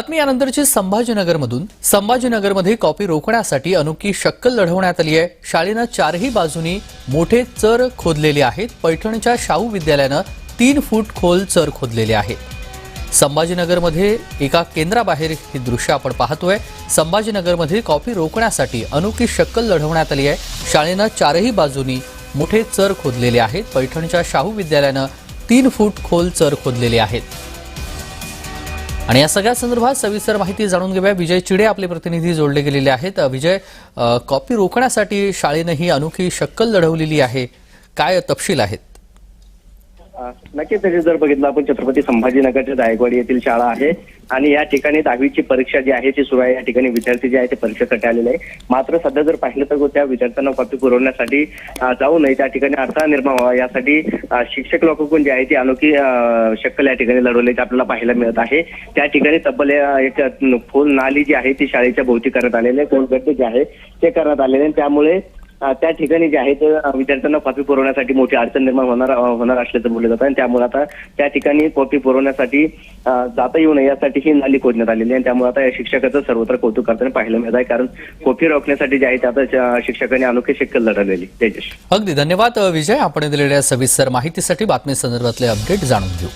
बातमी यानंतरची संभाजीनगरमधून. संभाजीनगरमध्ये कॉपी रोखण्यासाठी अनोखी शक्कल लढवण्यात आली आहे. शाळेनं चारही बाजूनी मोठे चर खोदलेले आहेत. पैठणच्या शाहू विद्यालयानं तीन फूट खोल चर खोदलेले आहेत संभाजीनगरमध्ये एका केंद्राबाहेर ही दृश्य आपण पाहतोय. संभाजीनगरमध्ये कॉपी रोखण्यासाठी अनोखी शक्कल लढवण्यात आली आहे. शाळेनं चारही बाजूनी मोठे चर खोदलेले आहेत. पैठणच्या शाहू विद्यालयानं तीन फूट खोल चर खोदलेले आहेत. आणि या सगळ्या संदर्भात सविस्तर माहिती जाणून घेऊया. विजय चिडे आपले प्रतिनिधी जोडले गेलेले आहेत. विजय कॉपी रोखण्यासाठी शाळेनं ही अनोखी शक्कल लढवलेली आहे. काय तपशील आहेत? नक्कीच तरी जर बघितलं आपण छत्रपती संभाजीनगरच्या जायकवाडी येथील शाळा आहे. आणि या ठिकाणी दहावीची परीक्षा जी आहे ती सुरू आहे. या ठिकाणी विद्यार्थी जे आहे ते परीक्षेसाठी आलेले आहे मात्र सध्या जर पाहिलं तर त्या विद्यार्थ्यांना कॉपी पुरवण्यासाठी जाऊ नये. त्या ठिकाणी अडथळा निर्माण व्हावा. यासाठी शिक्षक लोक जे आहे ती अनोखी शक्कल या ठिकाणी लढवल्याचे आपल्याला पाहायला मिळत आहे. त्या ठिकाणी तब्बल एक फुल नाली जी आहे ती शाळेच्या भोवती करण्यात आलेली आहे. गोलगड्डे जे आहे ते करण्यात आलेले आहे त्यामुळे त्या ठिकाणी जे आहे ते विद्यार्थ्यांना कॉपी पुरवण्यासाठी मोठी अडचण निर्माण होणार होणार असल्याचं बोललं जातं. आणि त्यामुळे आता त्या ठिकाणी कॉपी पुरवण्यासाठी जाता येऊ नये यासाठी ही नाली खोदण्यात आलेली आहे. आणि त्यामुळे आता या शिक्षकाचं सर्वत्र कौतुक करताना पाहायला मिळत आहे. कारण कॉपी रोखण्यासाठी जे आहे त्या शिक्षकांनी अनोखी शिक्कल लढवलेली तेजस. अगदी. धन्यवाद विजय. आपण दिलेल्या सविस्तर माहितीसाठी बातमी संदर्भातले अपडेट जाणून घेऊ.